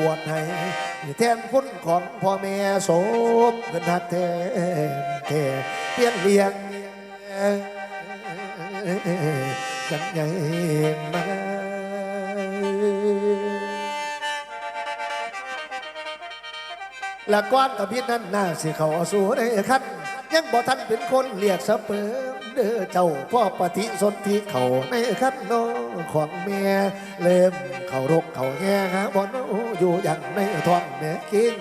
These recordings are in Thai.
บวชให้แทนคุณของพ่อแม่สมเงินหักแทนแทนเพียนเลี้ยงกันใหญ่มาและก้อนกับพี่นั่นน่าสิเขาสู่ในคันยังบ่ทันเป็นคนเรียกสเปิมเด้อเจ้าพ่อปฏิสนธิเขาในคันโนของเมียเริ่มเขารกเขาแย่หาบ่โน อยู่อย่างในท้องแม่กิน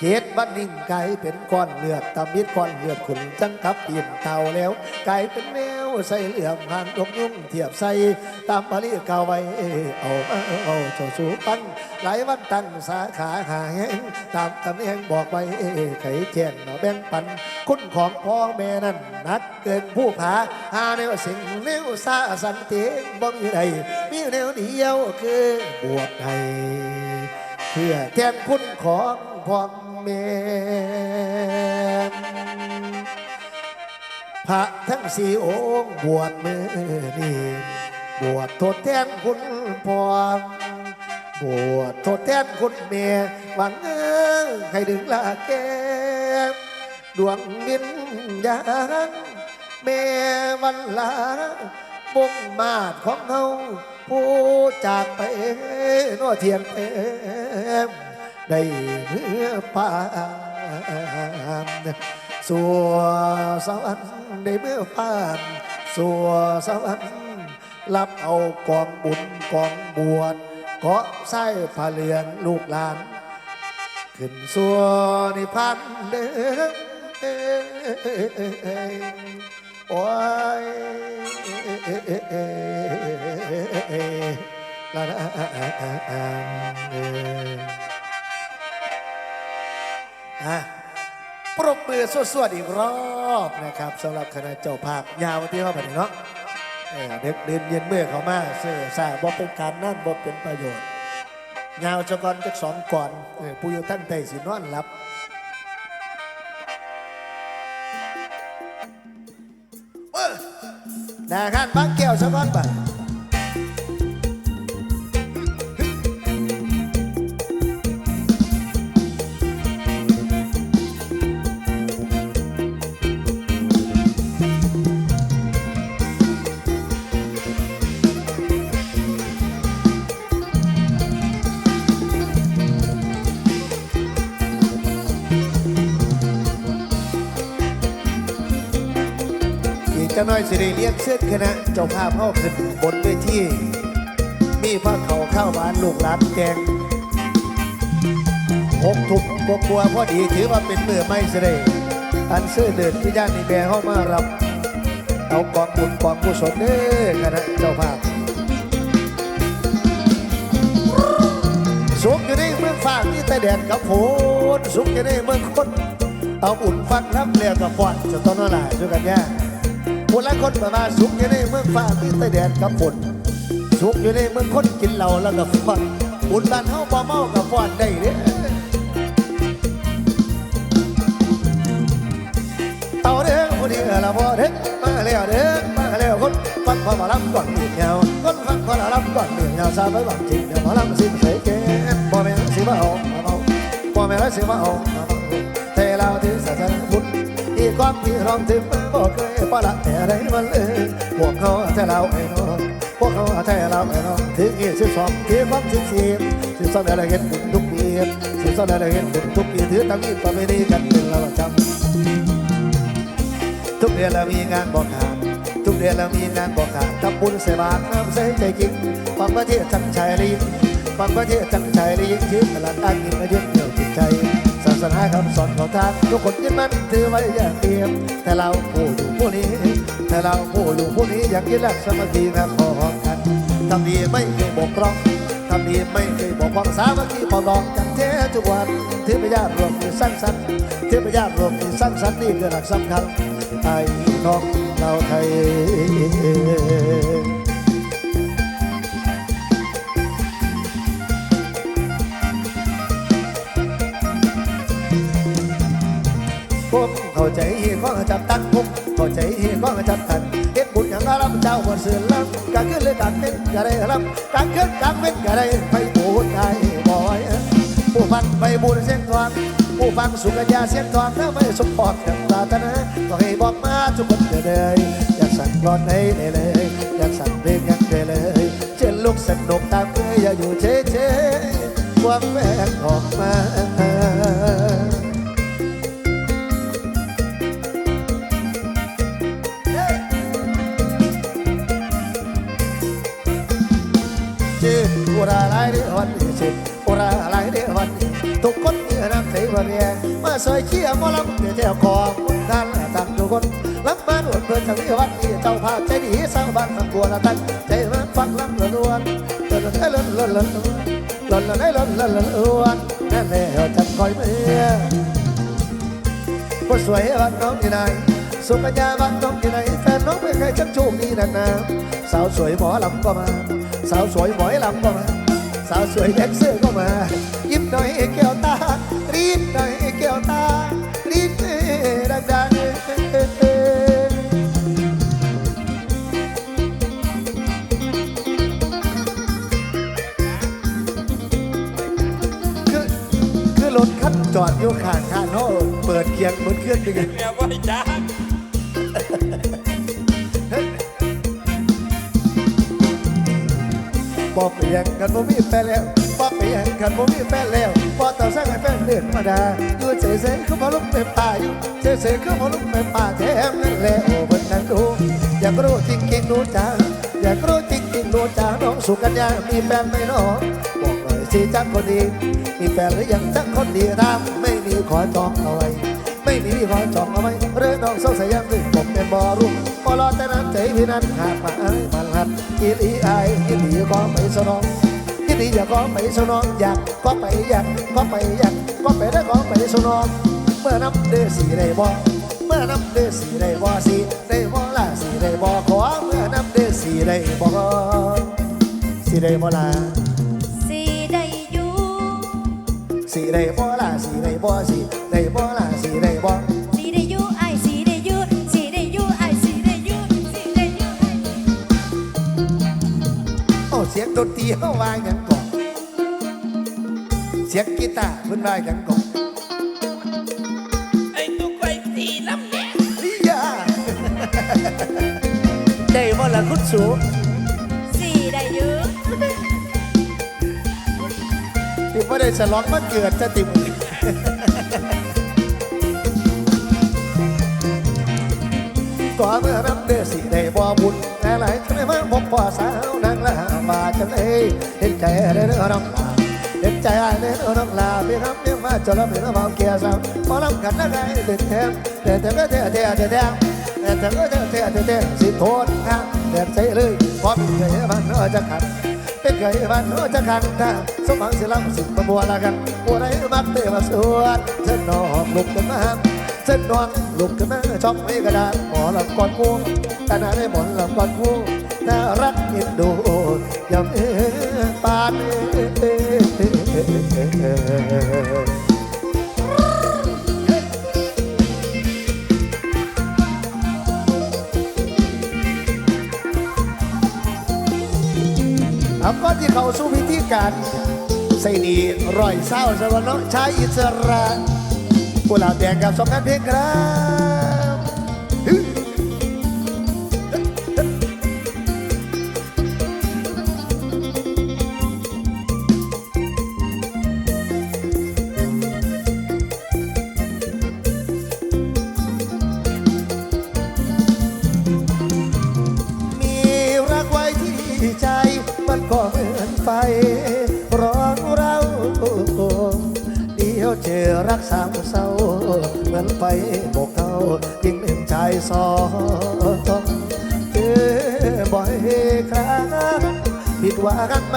เจ็ดบันนิ่งกลายเป็นก้อนเลือดตำมิดก้อนเลือดขุนจังกับปีนเตาแล้วกลายเป็นแมวใส่เหลือมหางดกยุ่งเทียบใส่ตามปริกาไว้เอาเอาเจ้าสูปันหลายวันตั้งสาขาหาแหงตามตำแหน่งบอกไว้ไข่แจ้งเนาะแบ่งปันคุณของพ่อแม่นั้นนักเกินผู้ผาหาแนวสิ่งแนวซาสันเตียงบ่มีใดมีแนวเดียวคือบวชให้ เพื่อแทนคุณของพ่อแม่พระทั้งสี่องค์บวชมือนี่บวชทดแทนคุณพ่อบวชทดแทนคุณแม่หวังเออให้ดึงละแก้มดวงวิญญาณแม่วันลา บงมาดของเฮาผู้จากไปนัวเทียงเอ็มได้เมื่อปานสัวสวรรค์ในเมื่อผ่านสัวสวรรค์รับเอากองบุญกองบวชเกาะไส้ผ้าเหลืองลูกหลาน ขึ้นสัวนิพพานเด้อ โอ้ยลาลาอะปรบมือสวดๆอีกรอบนะครับสำหรับคณะเจ้าภาพยาวที่เข้าไปเนาะเออเด็กเดินเย็นเมื่อเขามาเสื้อสาบ่เป็นการนั่นบ่เป็นประโยชน์ยาวจะก่อนจะสองก่อนผู้อยู่ท่านใดสินอนหลับ นะครับบางแก้วสะก่อนบ่อี จะน้อยสิได้เรียกเสื้อคณะเจ้าภาพเข้าขึ้นบนเวทีมีพระเขาข้าวหวานลูกหลานแกงหกถุกบกบัวพอดีถือว่าเป็นเมื่อไม่เสด็จอันเสื้อเดินที่ย่านในแบเข้ามารับ เอากองบุญกองกุศลเด้อคณะเจ้าภาพสุขอยู่ในเมืองฟ้าที่แต่แดดกับฝนสุขอยู่ในเมืองคนเอาอุ่นฟังน้ำเลี้ยกับฟอนจะต้องนอะไรด้วยกันแย่ คนละคนประมาสุขอยู่ในเมืองฟ้าที่แต่แดดกับฝนสุขอยู่ในเมืองคนกินเหล้าแล้วก็ฟอนอุ่นบ้านเฮาบ่เมากับฟอนได้เด้เอาเด้อผู้นี้ละบ่เด้อมาแล้วเด้อมาแล้วคนฟังพอมาลำก่อนมีเงาคนฟังพอมาลำก่อนมีเงาซาไปหวังจริงเดี๋ยวมาลำสิ้นเสยแก่บ่แม่นสิมาเอามาเอาบ่แม่นสิมาเอามาเอาเทลาวที่ศาสนพุทธ อีกความที่ร้องถึงมันบ่เคยปะละแต่ไรมันเลยพวกเขาแต่เราไอ้น้องพวกเขาแต่เราไอ้น้องถึงยี่สิบสองที่ความสิบสี่สิบสองเดือนละเห็นบุญทุกปีสิบสองเดือนละเห็นบุญทุกปีถือตั้งอินต่อไปนี้กันเป็นระจำทุกเดือนเรามีงานบอกขาดทุกเดือนเรามีงานบอกขาดทำบุญใส่บาตรน้ำใส่ใจจริงฟังประเทศจังชัยลีฟังประเทศจังชัยลีชื่อตลาดอ้างอินมายึดเหนี่ยวจิตใจ สนาคำสอนของทางทุกคนยึดมั่นถือไว้อย่างเดียวแต่เราผู้อยู่ผู้นี้ แต่เราผู้อยู่ผู้นี้อยากยึดหลักสมัคคีนะพอกันทำดีไม่เคยบกพร่องทำดีไม่เคยบอกความสามัคคีพอรองกันแท้ทุกวันถือพยาธิรวมคือสร้างสรรค์ถือพยาธิรวมคือสร้างสรรค์นี่คือหลักสำคัญไทยน้องเราไทย เข้าใจข้อจับตั้งผมเข้าใจข้อจับตันเฮ็ดบุญอย่างรับเจ้าบนเสือลำการขึ้นหรือการเป็นก็ได้รับการขึ้นการเป็นก็ได้ไปบูชาบ่อยฟังไปบุญเส้นทองผู้ฟังสุกัญญาเส้นทองถ้าไม่สมปองอย่งปรารถนาก็ให้บอกมาทุกคนเถิดเลยอยากสั่งกอนให้ได้เลยอยากสั่งเพลงยังเลยเช่นลูกสนุกตามเคยอย่าอยู่เฉยๆความแฝงออกมาายเดือวันนี้ชื่อราหลายเดือวันทุกคนมีน้ำใจบริแรงมาซอยเชี่ยมอลำเดี๋ยวแถวของท่านต่างทุกคนลำบ้านอวดเพื่อนจากวิวัฒน์ที่เจ้าภาพใจดีสร้างบ้านทำบัวละตั้งใจมันฟังลำละล้วนเล่นเล่นเล่นเล่นเล่นเล่นเล่นเล่นเล่นเล่นล้วนนั่นแหละจับคอยเมื่อผู้สวยบ้านน้องที่ไหนสุกัญญาบ้านน้องที่ไหนแฟนน้องไม่เคยชักชูมีนักหนาสาวสวยหมอลำก็มาสาวสวยหมอลำก็มา สาวสวยแดนเซอร์ก็มา ยิ้มหน่อยแก้วตา รีดหน่อยแก้วตา รีดดังคือคือรถคันจอดอยู่ข้างทางเขาเปิดเกียร์บนเครื่องดึงเมียบ่จ้า บอกไปยังกันบ่มีแฟนแล้วบอกไปยังกันบ่มีแฟนแล้วพอต่อสร้างให้แฟนเดือนมาดาอยู่เฉยๆคือพอลุกไปป่าอยู่เฉยๆคือพอลุกไปป่าแถมนั่นแหละโอ้เพิ่นนั่งดูอยากรู้จริงๆดูจ้าอยากรู้จริงๆดูจ้าน้องสุกัญญามีแฟนไหมน้องบอกหน่อยสิจักคนดีมีแฟนหรือยังจักคนดีตามไม่มีขอจองเอาไว้ไม่มีขอจองเอาไว้เรื่องน้องเศร้าสยามถึงผมเป็นบอรุ่ง บอรอแต่นั้นใจพี่นั้นหากมาไอ้มันหัดอีหลีไอ้อีหลีก็ไปสนองอีหลีอยากก็ไปสนองอยากก็ไปอยากก็ไปอยากก็ไปได้ก็ไปสนองเมื่อน้ำเดือสีได้บ่เมื่อน้ำเดือสีได้บ่สีได้บ่ละสีได้บ่ขอเมื่อน้ำเดือสีได้บ่สีได้บ่ละสีได้อยู่สีได้บ่ละสีได้บ่สีได้บ่ละสีได้บ่ งดนตรีเข้าว่าอย่างก่อนเสียงกีตาร์เพิ่นว่าอย่างก่อนไอ้ตุ๊กไอ้สีน้ำแดงนี่ยาได้บ่ล่ะคุณสูสีได้อยู่ที่บ่ได้ฉลองมาเกิดจะติมก็เมื่อนั้นเด้อสิได้บ่บุญแต่หลายจะได้มาพบพ่อสาวนางละมาจัง เลยเห็นใจเด้อน้องลาเห็นใจได้เด้อน้องลาพี่ครับพี่มาจะรับเป็นน้องเกียร์สาวพอรับกันได้ไงเด็ดแทมเด็ดแต่ก็เด็ดเด็ดเด็ดแต่เธอก็เธอเธอเธอเธอสิโทษข้าเด็ดใจเลยพราะเป็นเคยบ้านเนอจะขัดเป็นเคยบ้านเนอจะขัดถ้าสมหวังสิลำสิบัวละกันบัวไหนมักเตะมาสวดเส้นนองลุกขึ้นมาเส้นนองลุกขึ้นมาช่องไม่กระดานหมอลำก่อนกูแต่นาได้หมอนลำก่อนกู น่ารักยินดูยำเออปานเอเอาก่อนที่เขาสู้พิธีการใส่ดีร่อยเศร้าสวรรค์ชายอิสระกุหลาบแดงกับสองกันเพลงครับ ยวเจอรักสามเศร้า เหมือนไฟบกเขายิ่งหนึ่งชายสองเจอบ่อยครั้งผิดหวังไหม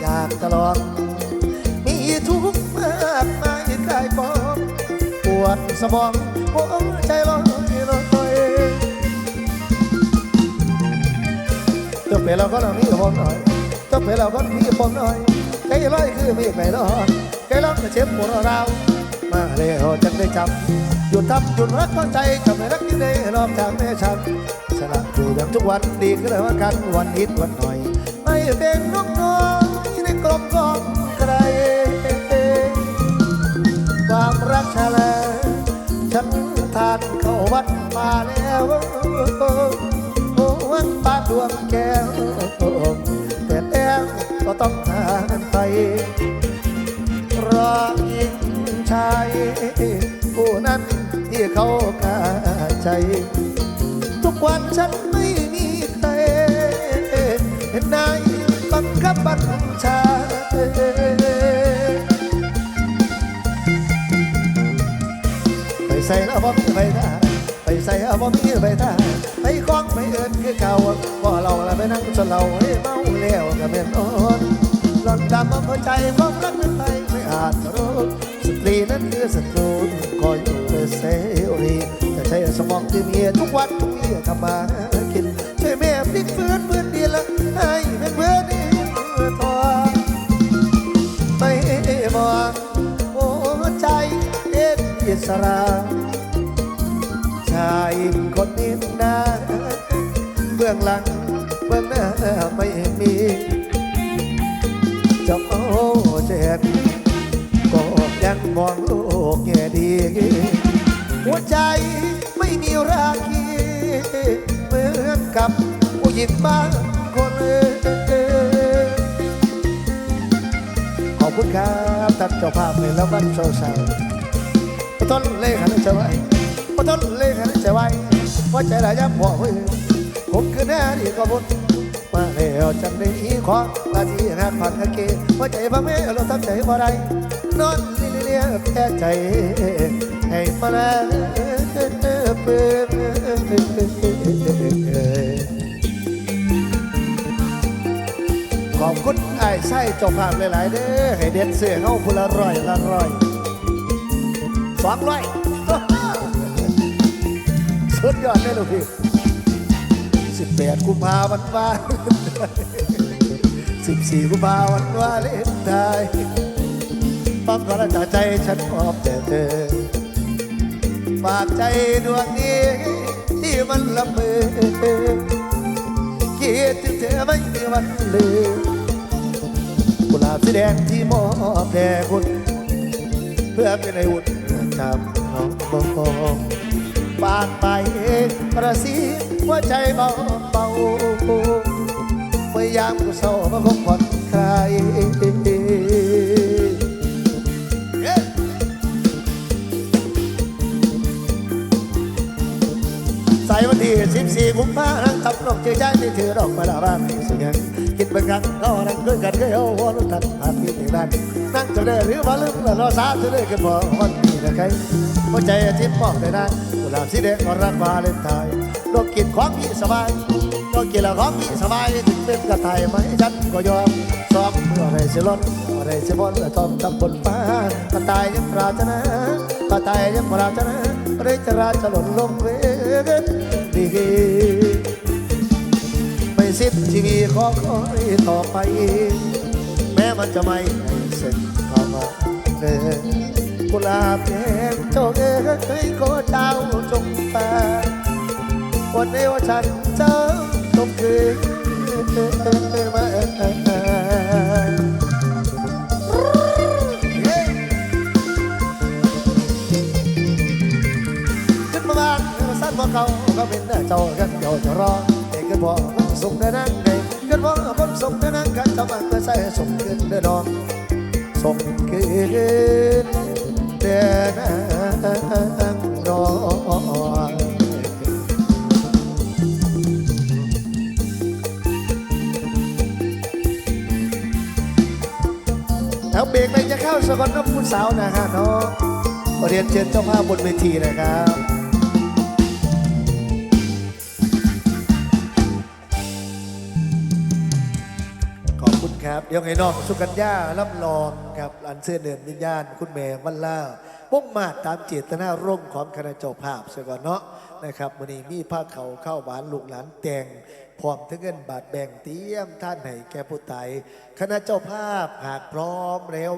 อยากตลอดมีทุกข์มากมายกายปองปวดสมองหัวใจลอยลอยจบไปเราก็ต้องมีผมหน่อยจบไปเราก็มีผมหน่อยใจลอยคือมีไม่รอด ลองก็เช็บปวดเรา มาแล้วจังได้จับหยุดทำหยุดรักตั้งใจจำไม่รักที่ได้รอบจากแม่ฉันสละอยู่อย่างทุกวันดีก็เลยว่ากันวันนิดวันหน่อย ไม่เป็นนกน้อยในกลมกลมใครความรักชาแลฉันทานเข้าวัดมาแล้ววันปาดวงแก้วแต่แล้วก็ต้อง ฉันไม่มีใครเห็นนายบังคับบัญชาไปใส่แล้วบ่มีไปได้ไปใส่แล้วบ่มีไปได้ไปคล้องไปเอินคือเก่าบ่เราละไปนั่งจนเราให้เมาแล้วก็เป็นอ่อนหลอนดำมาหัวใจความรักนั้นไปไม่อาจรู้สตรีนั้นคือศัตรูก็อยู่เป็นเสรีจะใช้สมองที่มีทุกวันทุก วี่ทำมากินช่วยแม่พลิกฟื้นพื้นดีละให้เป็นเพื่อนดีทองไม่มองหัวใจเอ็นอิสระชายคนนี้นะเบื้องหลังเบื้องหน้าไม่มีจะเอาเจ็ดก็ยังมองโลกแง่ดี หัวใจไม่มีราคี เหมือนกับผู้หญิงบางคนขอบคุณครับท่านเจ้าภาพในแล้ววันโชว์สาวปต้นเลขันจะไว้ปต้นเลขันจะไว้ว่าใจระยับหัวมือผมคือหน้าดีก็บุญมาแล้วจังได้อีขอลาที่หักผ่านกะเกว่าใจพ่อแม่เราทำใจบ่ได้นอนเลี้ยแค่ใจให้มาแล้ว ขอบคุณไอ้ไส้เจ้าภาพหลายๆเด้อให้เด็ดเสือเข้าพุละร้อยละร้อยสองร้อยสุดยอดเลยลูกพี่สิบแปดกุมภาพันธ์วันสิบสี่กุมภาพันธ์วันเลนไทยฟังก่อนจากใจฉันมอบแต่เธอ ฝากใจดวงนี้ ที่มันละเมอคิดถึงเธอไม่มีวันลืมกุหลาบสีแดงที่มอบแด่คุณ เพื่อเป็นไออุ่นจำน้องมองฝากไปประสีหัวใจเบาเบาพยายามกุศลมาคงผ่อนคลาย วันที่กุมภาพันธ์ทับนกเจอใจที่ถือดอกมาลาบ้านให้เสียงคิดเป็นครั้งก็นั่งคุยกันเก็เอาหัวรุ่นทันผ่านที่ถึงนั้นนั่งจะได้หรือว่าลืมแล้วรอสาจะได้กันพอวันนี้นะใครหัวใจทิพย์มองได้นานกุหลาบสีแดงก็รักวาเลนไทน์ดอกกินของพี่สบายดอกกินแล้วของพี่สบายถึงเป็นกระต่ายไหมฉันก็ยอมซ้อมเมื่อไรสิล้นอไรสิบนและทอมทับบนฟ้ากระต่ายยังปรารถนากระต่ายยังปรารถนาเรจราจะหล่นลงเว ไม่สิ้นชีวิตขอคอยต่อไป แม้มันจะไม่เสร็จเข้ามาเดินกุหลาบแดงเจ้าเอ๋ยก็เจ้าจงตาวันนี้ว่าฉันเจ้าต้องคืนมา มาบ้านสั้นกว่าเขาก็เป็นเจ้ากันเจ้าจะรอเด็กกันพอคนส่งได้นั่งเด็กกันพอคนส่งได้นั่งกันจะมันก็ใส่ส่งขึ้นเด้อน้องส่งคืนเดินนั่งรอแล้วเบรกไปจะเข้าสกลนคุณสาวนะฮะเนาะขอเรียนเชิญเจ้าภาพบนเวทีนะครับ เดี๋ยวให้น้องสุกัญญารับรองครับอันเสื้อเดินวิญญาณ คุณแม่วันล่ามุ่งมาตามเจตนาร่มของคณะเจ้าภาพเสียก่อนเนาะนะครับวันนี้มีผ้าเขาวเข้าหวานลูกหลานแต่งพร้อมทั้งเงินบาทแบ่งเตรียมท่านให้แก่ผู้ตายคณะเจ้าภาพหากพร้อมแล้ว